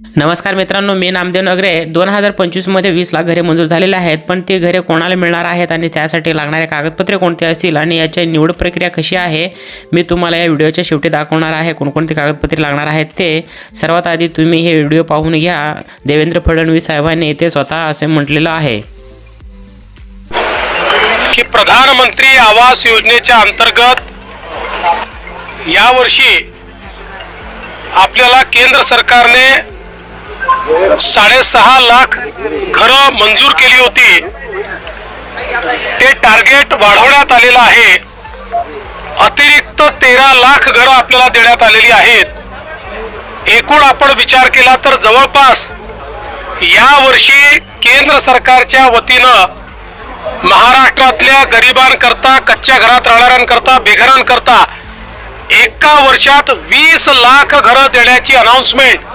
नमस्कार मित्रांनो मी नामदेव नगरे. दोन हजार पंचवीसमध्ये वीस लाख घरे मंजूर झालेले आहेत पण ते घरे कोणाला मिळणार आहेत आणि त्यासाठी लागणारे कागदपत्रे कोणते असतील आणि याची निवड प्रक्रिया कशी आहे मी तुम्हाला या व्हिडिओच्या शेवटी दाखवणार आहे. कोणकोणती कागदपत्रे लागणार आहेत ते सर्वात आधी तुम्ही हे व्हिडिओ पाहून घ्या. देवेंद्र फडणवीस साहेबांनी ते स्वतः असे म्हटलेलं आहे. की प्रधानमंत्री आवास योजनेच्या अंतर्गत यावर्षी आपल्याला केंद्र सरकारने साडेसहा लाख घरं मंजूर केली होती. ते टार्गेट वाढवण्यात आलेलं आहे. अतिरिक्त तेरा लाख घरं आपल्याला देण्यात आलेली आहेत. एकूण आपण विचार केला तर जवळपास या वर्षी केंद्र सरकारच्या वतीनं महाराष्ट्रातल्या गरिबांकरता कच्च्या घरात राहणाऱ्यांकरता बेघरांकरता एका वर्षात वीस लाख घरं देण्याची अनाउन्समेंट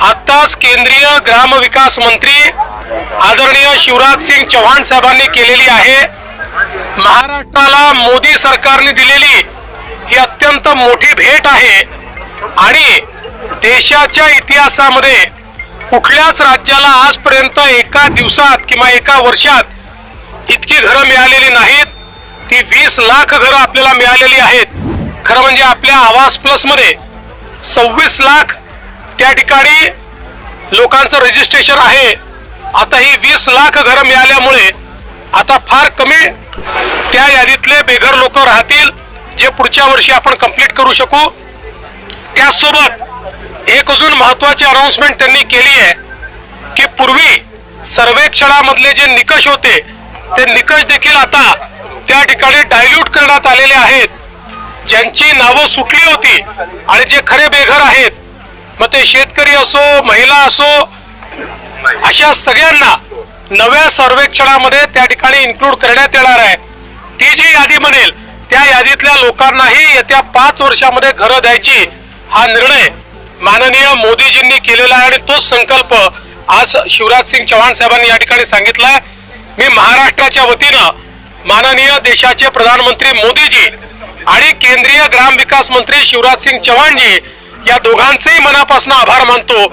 आत्ताच केंद्रीय ग्रामविकास मंत्री आदरणीय शिवराज सिंग चौहान साहेबांनी केलेली आहे. महाराष्ट्राला मोदी सरकारने दिलेली ही अत्यंत मोठी भेट आहे. आणि देशाच्या इतिहासामध्ये कुठल्याच राज्याला आजपर्यंत एका दिवसात किंवा एका वर्षात इतकी घरं मिळालेली नाहीत. ती वीस लाख घरं आपल्याला मिळालेली आहेत. खरं म्हणजे आपल्या आवास प्लसमध्ये सव्वीस लाख त्या ठिकाणी लोकांचं रजिस्ट्रेशन आहे. आता ही वीस लाख घरं मिळाल्यामुळे आता फार कमी त्या यादीतले बेघर लोक राहतील जे पुढच्या वर्षी आपण कंप्लीट करू शकू. त्याचसोबत एक अजून महत्वाची अनाउन्समेंट त्यांनी केली आहे की पूर्वी सर्वेक्षणामधले जे निकष होते ते निकष देखील आता त्या ठिकाणी डायल्यूट करण्यात आलेले आहेत. ज्यांची नावं सुटली होती आणि जे खरे बेघर आहेत मग ते शेतकरी असो महिला असो अशा सगळ्यांना नव्या सर्वेक्षणामध्ये त्या ठिकाणी इन्क्लूड करण्यात येणार आहे. ती जी यादी बनेल त्या यादीतल्या लोकांनाही येत्या पाच वर्षामध्ये घरं द्यायची हा निर्णय माननीय मोदीजींनी केलेला आहे आणि तोच संकल्प आज शिवराज सिंग चव्हाण साहेबांनी या ठिकाणी सांगितलाय. मी महाराष्ट्राच्या वतीनं माननीय देशाचे प्रधानमंत्री मोदीजी आणि केंद्रीय ग्राम विकास मंत्री शिवराज सिंग चव्हाणजी या दोघांचेही मनापासून आभार मानतो.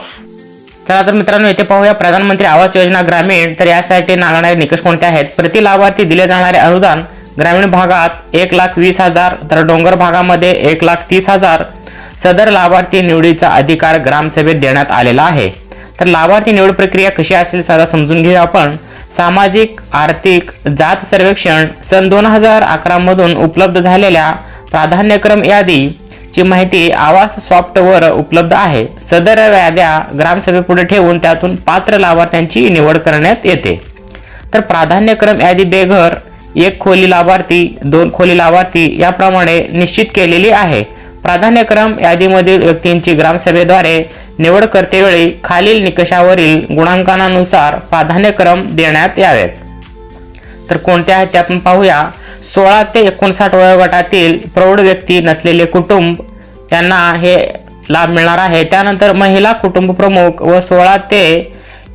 चला तर मित्रांनो येथे पाहूया प्रधानमंत्री आवास योजना ग्रामीण. तर यासाठी लागणारे निकष कोणते आहेत? प्रति लाभार्थी दिले जाणारे अनुदान ग्रामीण भागात एक लाख वीस हजार तर डोंगर भागामध्ये एक लाख तीस हजार. सदर लाभार्थी निवडीचा अधिकार ग्रामसभेत देण्यात आलेला आहे. तर लाभार्थी निवड प्रक्रिया कशी असेल सदा समजून घेऊया आपण. सामाजिक आर्थिक जात सर्वेक्षण सन दोन हजार अकरा मधून उपलब्ध झालेल्या प्राधान्यक्रम यादी ची माहिती आवास सॉफ्टवर उपलब्ध आहे सदर याद्या ग्रामसभेपुढे ठेवून त्यातून पात्र लाभार्थ्यांची निवड करण्यात येते. तर प्राधान्यक्रम यादी बेघर एक खोली लाभार्थी दोन खोली लाभार्थी याप्रमाणे निश्चित केलेली आहे. प्राधान्यक्रम यादीमधील व्यक्तींची ग्रामसभेद्वारे निवड करतेवेळी खालील निकषावरील गुणांकनानुसार प्राधान्यक्रम देण्यात यावेत. तर कोणत्या आहेत ते आपण पाहूया. सोळा ते एकोणसाठ वयोगटातील प्रौढ व्यक्ती नसलेले कुटुंब त्यांना हे लाभ मिळणार आहे. त्यानंतर महिला कुटुंब प्रमुख व सोळा ते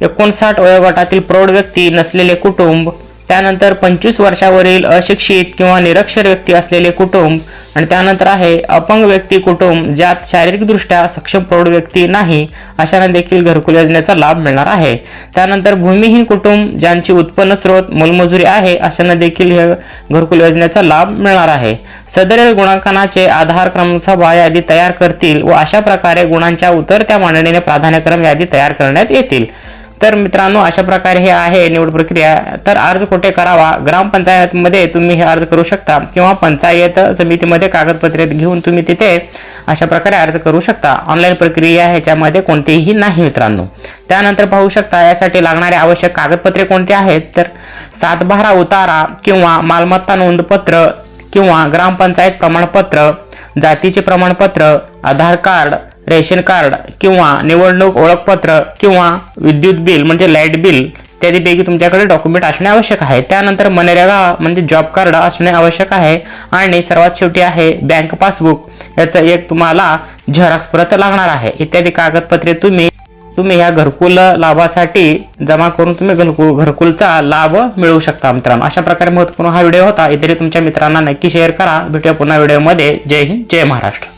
एकोणसाठ वयोगटातील प्रौढ व्यक्ती नसलेले कुटुंब त्यानंतर पंचवीस वर्षावरील अशिक्षित किंवा निरक्षर व्यक्ती असलेले कुटुंब आणि त्यानंतर आहे अपंग व्यक्ती कुटुंब ज्यात शारीरिकदृष्ट्या सक्षम प्रौढ व्यक्ती नाही अशांना देखील घरकुल योजनेचा लाभ मिळणार आहे. त्यानंतर भूमिहीन कुटुंब ज्यांची उत्पन्न स्रोत मोलमजुरी आहे अशांना देखील हे घरकुल योजनेचा लाभ मिळणार आहे. सदरील गुणांकनाचे आधार क्रमांकाचा यादी तयार करतील व अशा प्रकारे गुणांच्या उतरत्या मांडणीने प्राधान्यक्रम यादी तयार करण्यात येतील. तर मित्रांनो अशा प्रकारे हे आहे निवड प्रक्रिया. तर अर्ज कुठे करावा? ग्रामपंचायतमध्ये तुम्ही हे अर्ज करू शकता किंवा पंचायत समितीमध्ये कागदपत्रे घेऊन तुम्ही तिथे अशा प्रकारे अर्ज करू शकता. ऑनलाईन प्रक्रिया ह्याच्यामध्ये कोणतीही नाही मित्रांनो. त्यानंतर पाहू शकता यासाठी लागणारे आवश्यक कागदपत्रे कोणते आहेत? तर सातबारा उतारा किंवा मालमत्ता नोंदपत्र किंवा ग्रामपंचायत प्रमाणपत्र जातीचे प्रमाणपत्र आधार कार्ड रेशन कार्ड किंवा निवडणूक ओळखपत्र किंवा विद्युत बिल म्हणजे लाइट बिल इत्यादीपैकी तुमच्याकडे डॉक्युमेंट असणे आवश्यक आहे. त्यानंतर मनरेगा म्हणजे जॉब कार्ड असणे आवश्यक आहे. आणि सर्वात शेवटी आहे बँक पासबुक. याचं एक तुम्हाला झेरॉक्स प्रत लागणार आहे. इत्यादी कागदपत्रे तुम्ही तुम्ही ह्या घरकुल लाभासाठी जमा करून तुम्ही घरकुल घरकुलचा लाभ मिळवू शकता मित्रांनो. अशा प्रकारे महत्त्वपूर्ण हा व्हिडिओ होता. इतरी तुमच्या मित्रांना नक्की शेअर करा. भेटूया पुन्हा व्हिडिओमध्ये. जय हिंद जय महाराष्ट्र.